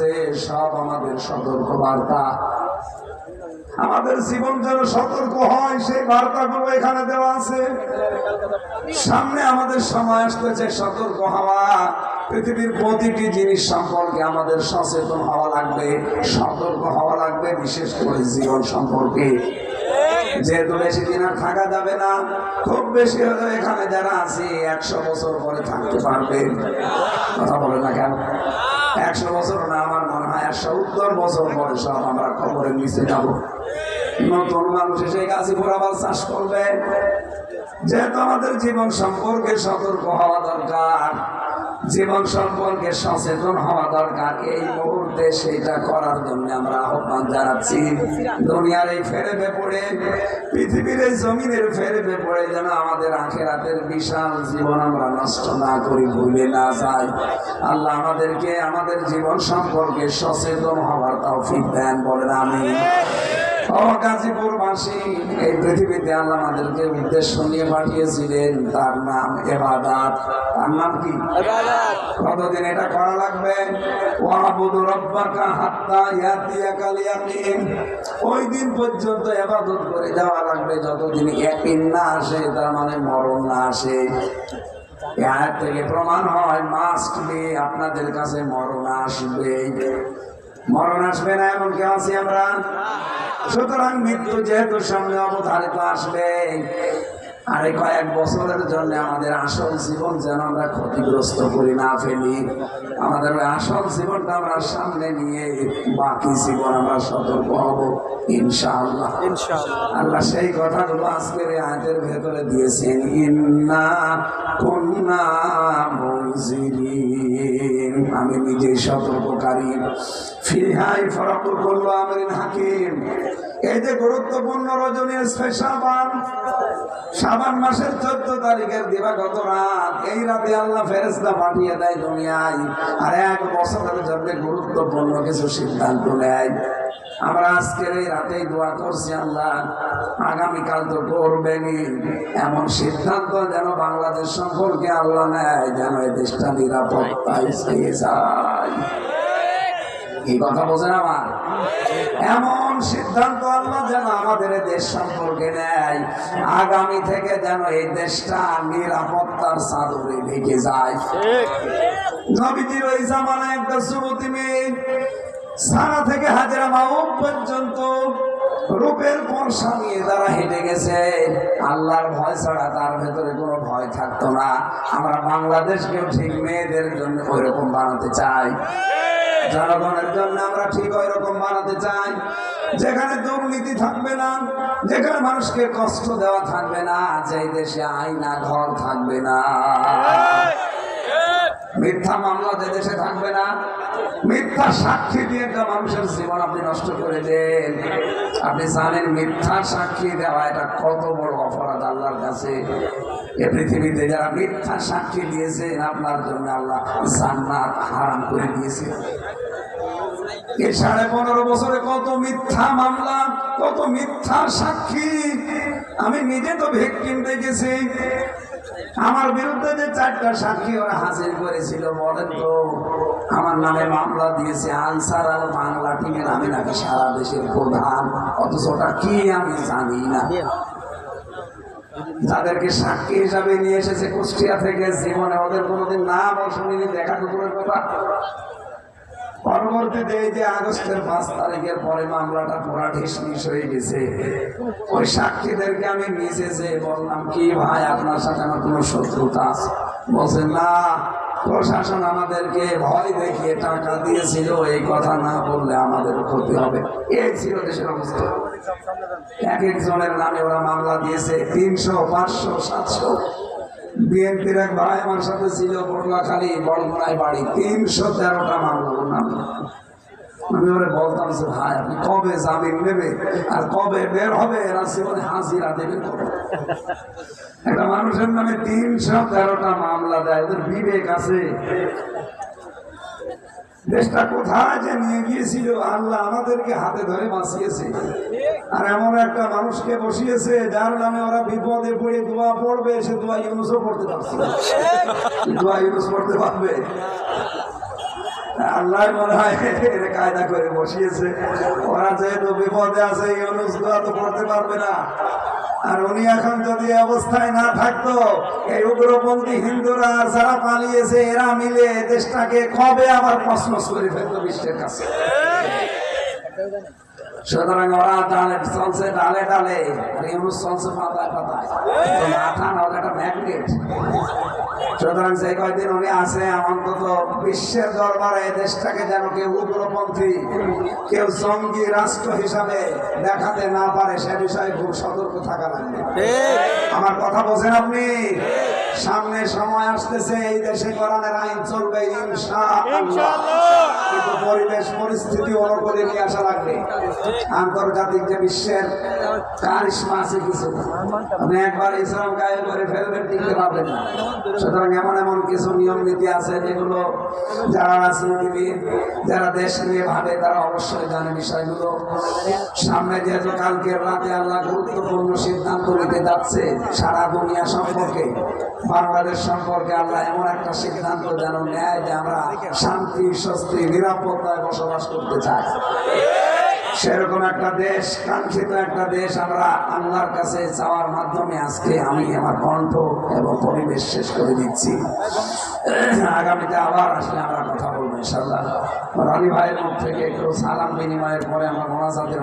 আছে, সব আমাদের সতর্ক বার্তা আমাদের জীবন যেন সতর্ক হয়, সেই বার্তাগুলো এখানে দেওয়া আছে। সামনে আমাদের সময় আসতেছে সতর্ক হওয়া। পৃথিবীর প্রতিটি জিনিস সম্পর্কে আমাদের সচেতন হওয়া লাগবে, সতর্ক হওয়া লাগবে, বিশেষ করে জীবন সম্পর্কে। যেহেতু বেশি দিন আর থাকা যাবে না, খুব বেশি হলে এখানে যারা আছে, একশো বছর পরে থাকতে পারবে। কথা বলে না কেন? একশো বছর না আমার মনে হয়, একশো উত্তর বছর পরে সব আমরা খবরের নিচে যাব। নতুন মানুষ এসে গাছিপুর আবার চাষ করবে। যেহেতু আমাদের জীবন সম্পর্কে সতর্ক হওয়া দরকার। জীবন সম্পর্কে সচেতন হওয়া দরকার। এই মুহূর্তে সেটা করার জন্য আমরা আহ্বান জানাচ্ছি। দুনিয়ার এই ফেরে পড়ে, পৃথিবীর এই জমিনের ফেরে পড়ে যেন আমাদের আখেরাতের বিশাল জীবন আমরা নষ্ট না করি, ভুলে না যাই। আল্লাহ আমাদেরকে, আমাদের জীবন সম্পর্কে সচেতন হওয়ার তৌফিক দেন, বলেন আমি ও গাজীপুরবাসী এই পৃথিবীতে আল্লাহ আমাদেরকে উদ্দেশ্য নিয়ে পাঠিয়েছিলেন তার নাম এবাদাত। তার নাম কি? কতদিন এটা করা লাগবে? ওয়াবুদু রব্বাকা হাত্তা ইয়াতিয়াকাল ইয়াকিন ওই দিন পর্যন্ত ইবাদত করে যাওয়া লাগবে যতদিন ইয়াকিন না আসে তার মানে মরণ না আসে। থেকে প্রমাণ হয় মাস্ক দিয়ে আপনাদের কাছে মরণ আসবে। মরণ আসবে না এমন কেউ আছি আমরা? সুতরাং মৃত্যু যেহেতু সামনে অবধারিত আসবে আরে কয়েক বছরের জন্য আমাদের আসল জীবন যেন আমরা ক্ষতিগ্রস্ত করি না ফেলি। আমাদের ওই আসল জীবনটা আমরা সামনে নিয়ে বাকি জীবন আমরা সতর্ক হব ইনশাআল্লাহ। আল্লাহ সেই কথাগুলো আজকের এই ভেতরে দিয়েছেন ইন্না মুনজিরিন। আমি নিজেই সতর্ককারী। ফিহাই ফরাকুল করল আমরিন যে গুরুত্বপূর্ণ রজনীর স্পেশাল সাবান মাসের চোদ্দ তারিখের দিবাগত রাত, এই রাতে আল্লাহ ফেরেস্তা পাঠিয়ে দেয় দুনিয়ায়। আর এক বছরের জন্য গুরুত্বপূর্ণ কিছু সিদ্ধান্ত নেয়। আমরা আজকের এই রাতেই দোয়া করছি আল্লাহ, আগামীকাল তো করবেনই। এমন সিদ্ধান্ত যেন বাংলাদেশ সম্পর্কে আল্লাহ নেয়, যেন এই দেশটা নিরাপত্তায় যায়। এই কথা বোঝেন আমার? এমন সিদ্ধান্ত আল্লাহ যেন আমাদের দেশ সম্পর্কে নেয়। আগামী থেকে যেন এই দেশটা নিরাপত্তার চাদরে ঢেকে যায়। সারা থেকে হাজারা মাউক পর্যন্ত রূপের বর্ষা নিয়ে তারা হেঁটে গেছে। আল্লাহর ভয় ছাড়া তার ভেতরে কোনো ভয় থাকতো না। আমরা বাংলাদেশকেও ঠিক মেয়েদের জন্য ওই রকম বানাতে চাই। জনগণের জন্য আমরা ঠিক ওই রকম বানাতে চাই। যেখানে দুর্নীতি থাকবে না, যেখানে মানুষকে কষ্ট দেওয়া থাকবে না যে দেশে আইনা ঘর থাকবে না। মিথ্যা মামলা যে দেশে থাকবে না, মিথ্যা সাক্ষী দিয়ে একটা মানুষের জীবন আপনি নষ্ট করে দেন। আপনি জানেন মিথ্যা সাক্ষী দেওয়া এটা কত বড় অপরাধ আল্লাহর কাছে। এ পৃথিবীতে যারা মিথ্যা সাক্ষী দিয়েছেন, আপনার জন্য আল্লাহ জান্নাত হারাম করে দিয়েছে। এই সাড়ে পনেরো বছরে কত মিথ্যা মামলা, কত মিথ্যা সাক্ষী। আমি নিজে তো ভেকটিম দেখেছি। আমার বিরুদ্ধে যে চারটা সাক্ষী ওরা হাজির করেছিল, বলেন তো, আমার নামে মামলা দিয়েছে আনসার আল বাংলা টিমের আমি নাকি সারা দেশের প্রধান, অথচ ওটা কি আমি জানি না। যাদেরকে সাক্ষী হিসাবে নিয়ে এসেছে কুষ্টিয়া থেকে, জীবনে ওদের কোনোদিন নাম শুনিনি, দেখা কুকুরের কথা। পরবর্তীতে এই যে আগস্টের পাঁচ তারিখের পরে মামলাটা পুরা ঢিসমিস হয়ে গেছে। ওই সাক্ষীদেরকে আমি নিচে যে বললাম, কি ভাই, আপনার সাথে আমার কোনো শত্রুতা আছে? বলছে, না, প্রশাসন আমাদেরকে ভয় দেখিয়ে টাকা দিয়েছিল, এই কথা না বললে আমাদের ক্ষতি হবে। এই ছিল দেশের অবস্থা। এক একজনের নামে ওরা মামলা দিয়েছে, তিনশো, পাঁচশো, সাতশো। বিএনপির এক ভাই আমার সাথে ছিল পটুয়াখালী বড়মোড়ায় বাড়ি, তিনশো তেরোটা মামলা। আমি ওরে বলতাম যে, ভাই, আপনি কবে জামিন নেবে আর কবে বের হবে? এরা জীবনে হাজিরা দেবে কবে? একটা মানুষের নামে তিনশো তেরোটা মামলা দেয়, ওদের বিবেক আছে। দেশটা কোথায় যে নিয়ে গিয়েছিল? আল্লাহ আমাদেরকে হাতে ধরে বাঁচিয়েছে। আর এমন একটা মানুষকে বসিয়েছে, যার নামে ওরা বিপদে পড়ে দোয়া পড়বে, সে দোয়া ইউনুসও পড়তে পারছে দোয়া ইউনুস পড়তে পারবে। আল্লাহ মনে হয় কায়দা করে বসিয়েছে। ওরা যেহেতু বিপদে আছে, এই অনুষ্ঠান তো করতে পারবে না। আর উনি এখন যদি অবস্থায় না থাকতো, এই উগ্রপন্থী হিন্দুরা যারা পালিয়েছে, এরা মিলে দেশটাকে কবে আবার প্রশ্ন করে ফেলতো বিশ্বের কাছে? বিশ্বের দরবারে দেশটাকে যেন কেউ উগ্রপন্থী কেউ জঙ্গি রাষ্ট্র হিসাবে দেখাতে না পারে, সে বিষয়ে খুব সতর্ক থাকা লাগবে। আমার কথা বোঝেন আপনি? সামনে সময় আসতেছে, এই দেশে কোরআনের আইন চলবে কিন্তু পরিবেশ, পরিস্থিতি অনুকূলে নিয়ে আসা লাগবে। আন্তর্জাতিক যে বিশ্বের কারিশমা আছে কিছু, আপনি একবার ইসলাম গায়ে করে ফেলবেন, টিকতে পারবেন না। সুতরাং এমন এমন কিছু নিয়ম নীতি আছে যেগুলো যারা রাজনীতিবিদ, যারা দেশ নিয়ে ভাবে, তারা অবশ্যই জানে বিষয়গুলো। সামনে যেহেতু কালকে রাতে আল্লাহ গুরুত্বপূর্ণ সিদ্ধান্ত নিতে যাচ্ছে সারা দুনিয়া সম্পর্কে, বাংলাদেশ সম্পর্কে আল্লাহ এমন একটা সিদ্ধান্ত যেন নেয় যে আমরা শান্তি, স্বস্তি নিরাপত্তায় বসবাস করতে চায়। সেরকম একটা দেশ, কাঙ্ক্ষিত একটা দেশ আমরা আল্লাহর কাছে চাওয়ার মাধ্যমে আজকে আমি আমার কণ্ঠ এবং পরিবেশ শেষ করে দিচ্ছি। আগামীতে আবার আসলে আমরা কথা বলব ইনশাল্লাহ রানী ভাইয়ের মুখ থেকে একটু সালাম বিনিময়ের পরে আমরা মোনাজাতের